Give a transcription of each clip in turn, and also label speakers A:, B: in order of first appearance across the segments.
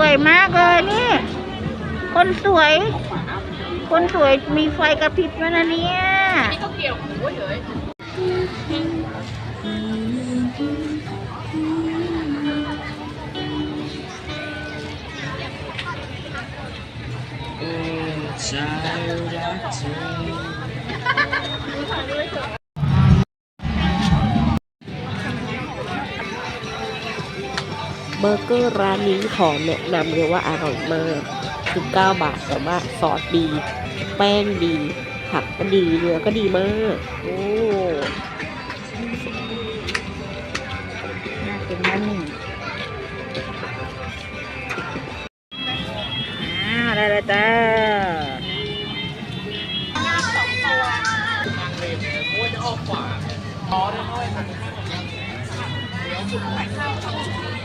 A: วยมากเลยนี่ คนสวย คนสวยมีไฟกระพริบแล้วนะเนี่ย
B: นี่ก็เกี่ยวหูเฉย
C: โอ้ใจรักเธอ
D: เบอร์เกอร์ร้านนี้ขอแนะนำเลยว่าอร่อยมากคือ9บาทแต่ว่าซอสดี แป้งดี ผักก็ดีเนื้อก็ดีมาก โอ้
A: น่ากินนะนี่อ่าได้เลยจ้า
B: ยกก่อน
A: ยำมะม่ว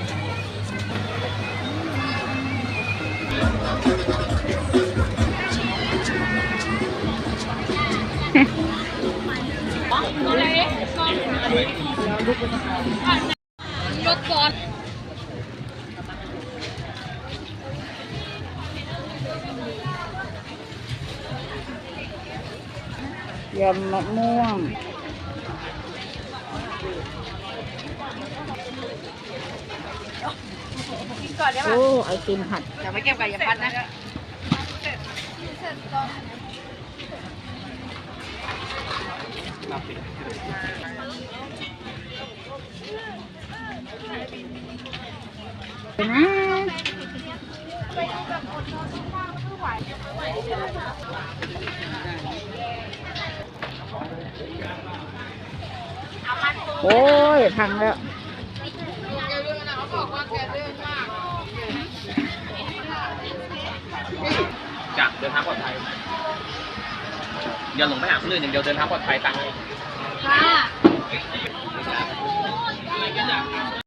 A: ง
B: ก่อนได้ป่ะ
A: โอ้ไอติมผัด
B: เดี๋ยวไปเก็บไก่อย่าพัดนะ
A: นะโอ้ยพังแล้ว
C: จะเดินทางปลอดภัยอย่าหลงไปหาคนอื่นอย่างเดียวเดินทางปลอดภัยตังค์ค่ะ